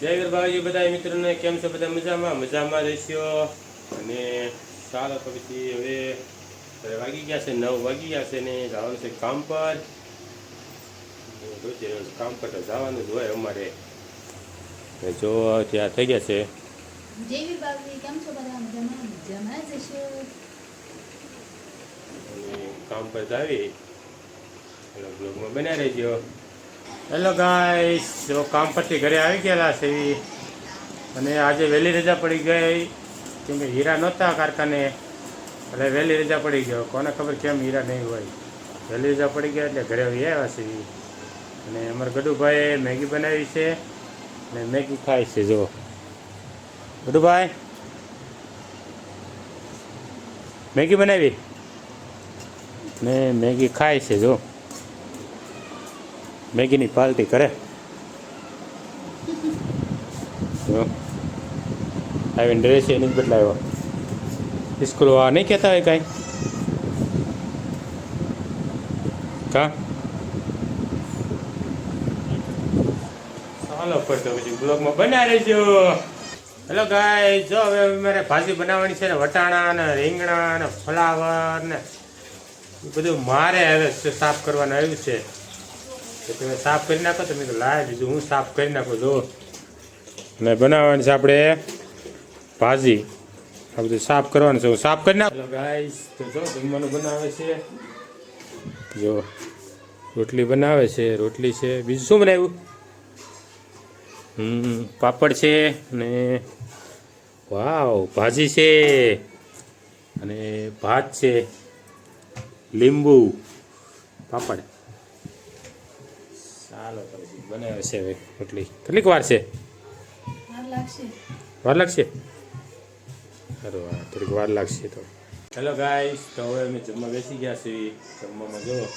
જય વીર બધા મિત્રોને કેમ છો બધા મજામાં? મજામાં રહેશો? અને ચાલો તો પછી હવે વાગી ગયા છે નવ વાગી ગયા છે ને જવાનું છે કામ પર. રોજે કામ પર તો જવાનું જ હોય અમારે. જો ત્યાં થઈ ગયા છે. કેમ પર જાવી બ્લોગમાં બન્યા રહેજો હેલો ગાઈસ જો કામ પરથી ઘરે આવી ગયેલા છે અને આજે વહેલી રજા પડી ગઈ. કેમ કે હીરા નહોતા કારખાને. એટલે વહેલી રજા પડી ગયો કોને ખબર કેમ હીરા નહીં હોય. વહેલી રજા પડી ગયા એટલે ઘરે આવી આવ્યા છે અને અમારા ગડુભાઈએ મેગી બનાવી છે. અને મેગી ખાય છે જો ગડુભાઈ, મેગી બનાવી? ને મેગી ખાય છે જો મેગીની પાર્ટી કરે. આવીને ડ્રેસ એની જ બદલાવ્યો. સ્કૂલ વાળા નહીં કહેતા હોય કાંઈ? કા? ચાલો ફરતો તો પછી બ્લોગમાં બના રહેજો. હેલો ગાય જો હવે મારે ભાજી બનાવવાની છે ને, વટાણા ને, રીંગણા ને, ફ્લાવર ને બધું મારે હવે સાફ કરવાનું આવ્યું છે. તો તમે સાફ કરી નાખો તમે તો લાય બીજું હું સાફ કરી નાખું જો. અને બનાવવાની છે આપણે ભાજી. આ બધું સાફ કરવાનું છે હું સાફ કરી નાખું. ગાઈસ તો જો જમવાનું બનાવે છે. જો રોટલી બનાવે છે રોટલી છે. બીજું શું બનાવ્યું? હમ પાપડ છે અને વાવ ભાજી છે અને ભાત છે. લીંબુ પાપડ. ચાલો તો પછી બનાવે છે હવે રોટલી. કેટલીક વાર છે? વાર લાગશે. વાર લાગશે? સારું હા થોડીક વાર લાગશે તો. હેલો ગાઈસ તો હવે અમે જમવા બેસી ગયા છીએ. જમવામાં જો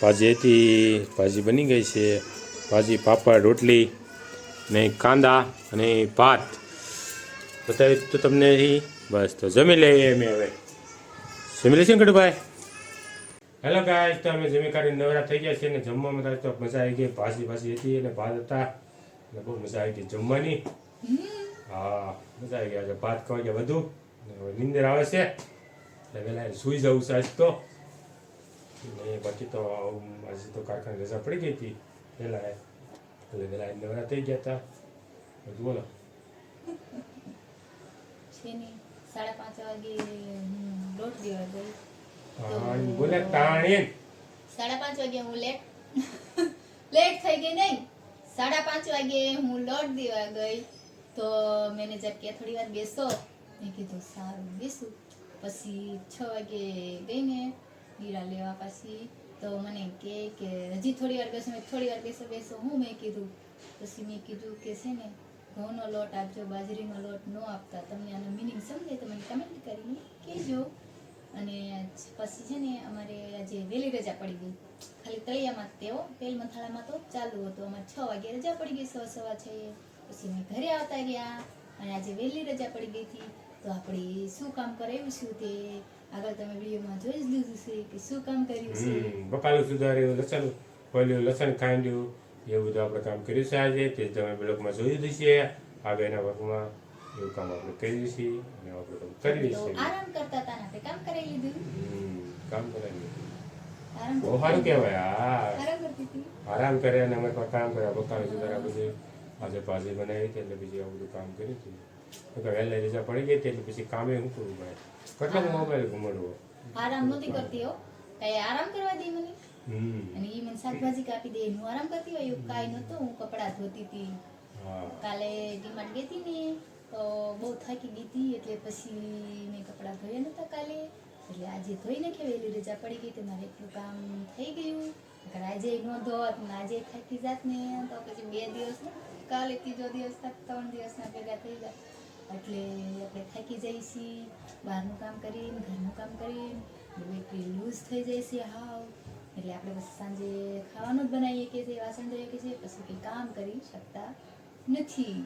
ભાજી હતી ભાજી બની ગઈ છે. ભાજી પાપડ રોટલી ને કાંદા અને ભાત. બતાવી તો તમને બસ તો જમી લઈએ અમે હવે. જમી લઈશું ને કડુભાઈ? હેલો ગાઈસ તો અમે જમી કાઢીને નવરા થઈ ગયા છીએ ને જમવામાં તો મજા આવી ગઈ. ભાજી ભાજી હતી અને ભાત હતા. અને બહુ મજા આવી ગઈ જમવાની. હા, મજા આવી ગયા ભાત ખવાઈ ગયા વધુ અને નીંદર આવે છે. એટલે વહેલા સૂઈ જવું છે આજ તો. ને બાકી તો આજે તો કારખાને રજા પડી ગઈ હતી. વહેલા એટલે વહેલા નવરા થઈ ગયા હતા. બધું બોલો સાડા પાંચ વાગે હું લોટ દેવા ગઈ બોલે તાણી. સાડા પાંચ વાગે હું લેટ. લેટ થઈ ગઈ નહીં. સાડા પાંચ વાગે હું લોટ દેવા ગઈ. તો મેનેજર કે થોડી વાર બેસો. મેં કીધું, સારું, બેસું. પછી છ વાગે ગઈને હીરા લેવા પછી. તો મને કે કે હજી થોડી વાર બેસો, મેં થોડી વાર બેસો બેસો. હું મેં કીધું. પછી મેં કીધું કે, છે ને, ઘઉંનો લોટ આપજો, બાજરીનો લોટ ન આપતા. તમને આનો મિનિંગ સમજે તો મને કમેન્ટ કરીને કહેજો. અને પછી છે ને અમારે આજે વહેલી રજા પડી ગઈ. ખાલી તળિયામાં તેઓ પેલ મથાળામાં તો ચાલુ હતું. અમારે છ વાગે રજા પડી ગઈ સવા સવા છે. પછી અમે ઘરે આવતા રહ્યા અને આજે વહેલી રજા પડી ગઈ હતી. તો આપણે શું કામ કરાવ્યું છું તે આગળ તમે વિડીયોમાં જોઈ જ લીધું છે કે શું કામ કર્યું છે. બકાલું સુધાર્યું, લસણ ખોલ્યું લસણ ખાંડ્યું, એવું બધું આપણે કામ કર્યું છે આજે. તે તમે બ્લોગમાં જોયું છે. આગળના વર્ગમાં એવું કામ આપણે કરીએ છીએ અને આપણે કામ કરીએ છીએ. આરામ કરતા હતા ને કામ કરાવી લીધું. કામ કરાવીએ આરામ બહુ સારું કહેવાય હા આરામ કર્યા કરે અને અમે કામ કર્યા. બકાલું સુધાર્યા પછી આજે ભાજી બનાવી હતી એટલે પછી આવું બધું કામ કર્યું હતું. કે વહેલા રજા પડી ગઈ હતી એટલે પછી કામે હું કરું ભાઈ? કેટલા મોબાઈલ ઘુમાડવો. આરામ નથી કરતી હો. કઈ આરામ કરવા દે મને. અને એ મને શાકભાજી કાપી દે. હું આરામ કરતી હોય એવું કાંઈ નહોતું. હું કપડાં ધોતી હતી. કાલે ડીમાર્ટ ગઈ હતી ને. તો બહુ થાકી ગઈ એટલે પછી મેં કપડાં ધોયા નહોતા કાલે. એટલે આજે ધોઈ નાખ્યા વહેલી રજા પડી ગઈ તો મારે એટલું કામ થઈ ગયું. નકર આજે ન ધોત આજે થાકી જાત ને, તો પછી બે દિવસ કાલે ત્રીજો દિવસ ત્રણ દિવસના ભેગા થઈ જાય એટલે આપણે થાકી છીએ બહારનું કામ કરીને, ઘરનું કામ કરીને એટલી લૂઝ થઈ જાય છે હાવ. એટલે આપણે પછી સાંજે ખાવાનું જ બનાવીએ કે છે વાસણ ધોઈએ કે છે પછી કંઈ કામ કરી શકતા નથી.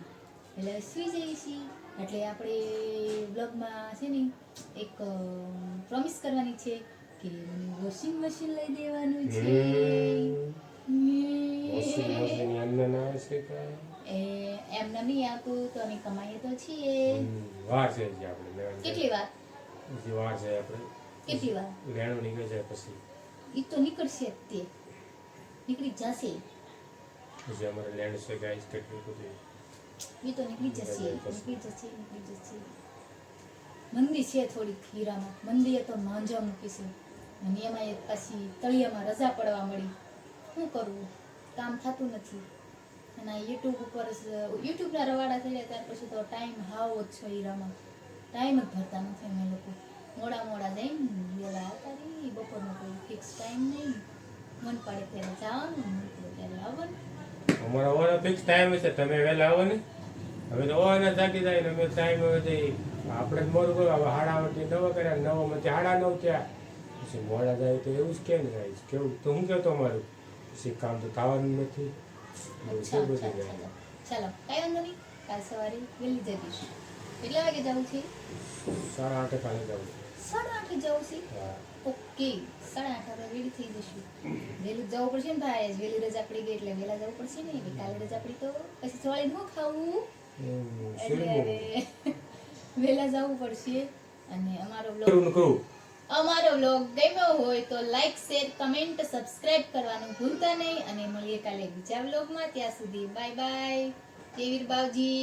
એટલે સુઈ જઈએ છીએ. એટલે આપણે બ્લોગમાં છે ને એક પ્રોમિસ કરવાની છે કે મને વોશિંગ મશીન લઈ દેવાનું છે. એમને નહીં આપું તો અમે કમાઈએ તો છીએ. વાર છે આપણે કેટલી વાર? વાર છે આપણે. કેટલી વાર? લેણું નીકળી જાય પછી. એ તો નીકળશે તે નીકળી જશે. જે અમારે લેણ છે ગાઈસ કેટલી બધું. એ તો નીકળી જશે નીકળી જશે નીકળી જશે મંદી છે થોડીક હીરામાં. મંદીએ તો માંજા મૂકી છે. અને એમાં એક પાછી તળિયામાં રજા પડવા મળી. શું કરવું? કામ થતું નથી. અને યુટ્યુબ ઉપર યુટ્યુબના રવાડા થઈ જાય ત્યાર પછી તો ટાઈમ હાવ ઓછો હીરામાં. ટાઈમ જ ભરતા નથી અમે લોકો. મોડા મોડા જઈને વેલા આવતા રહી બપોરનો કોઈ ફિક્સ ટાઈમ નહીં. મન પાડે ત્યારે જવાનું, મન ત્યારે આવવાનું. અમારો આવવાનો ફિક્સ ટાઈમ છે. તમે વહેલા આવો ને. હવે તો ઓવાના થાકી જાય ને. અમે ટાઈમ હવે આપણે જ મોડું કર્યું હવે હાડા વટી નવ કર્યા નવો માંથી હાડા નવ થયા. પછી મોડા જાય તો એવું જ કેમ જાય કેવું? તો હું કહેતો અમારું પછી કામ તો થવાનું નથી. છે અચ્છા ચાલો કાંઈ વાંધો નહીં. કાલ સવારે વહેલી જઈશ. કેટલા વાગે જવું છે? સાડા આઠે કાલે જવું સાડા આઠે જવું છે? ઓકે સાડા આઠ વાગે રેડી થઈ જશું. વહેલું જવું પડશે ને ભાઈ? વહેલી રજા પડી ગઈ એટલે વહેલા જવું પડશે ને? કાલે રજા પડી તો પછી સવારે ન ખાવું. એટલે વહેલા જવું પડશે. અને અમારો બ્લોગ અમારો બ્લોગ ગમ્યો હોય તો લાઈક શેર કમેન્ટ સબસ્ક્રાઇબ કરવાનું ભૂલતા નહીં. અને મળીએ કાલે બીજા બ્લોગમાં ત્યાં સુધી બાય બાય જયવીર બાવજી.